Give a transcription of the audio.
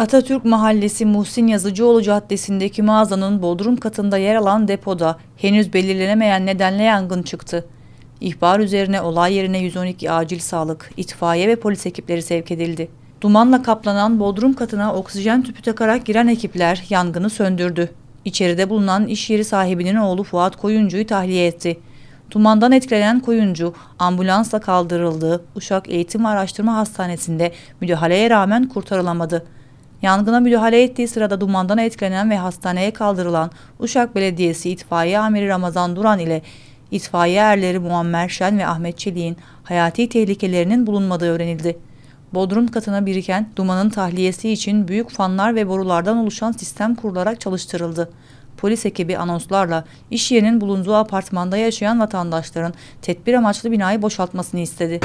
Atatürk Mahallesi Muhsin Yazıcıoğlu Caddesi'ndeki mağazanın bodrum katında yer alan depoda henüz belirlenemeyen nedenle yangın çıktı. İhbar üzerine olay yerine 112 acil sağlık, itfaiye ve polis ekipleri sevk edildi. Dumanla kaplanan bodrum katına oksijen tüpü takarak giren ekipler yangını söndürdü. İçeride bulunan iş yeri sahibinin oğlu Fuat Koyuncu'yu tahliye etti. Dumandan etkilenen Koyuncu ambulansla kaldırıldığı Uşak Eğitim ve Araştırma Hastanesi'nde müdahaleye rağmen kurtarılamadı. Yangına müdahale ettiği sırada dumandan etkilenen ve hastaneye kaldırılan Uşak Belediyesi İtfaiye Amiri Ramazan Duran ile itfaiye erleri Muammer Şen ve Ahmet Çelik'in hayati tehlikelerinin bulunmadığı öğrenildi. Bodrum katına biriken dumanın tahliyesi için büyük fanlar ve borulardan oluşan sistem kurularak çalıştırıldı. Polis ekibi anonslarla iş yerinin bulunduğu apartmanda yaşayan vatandaşların tedbir amaçlı binayı boşaltmasını istedi.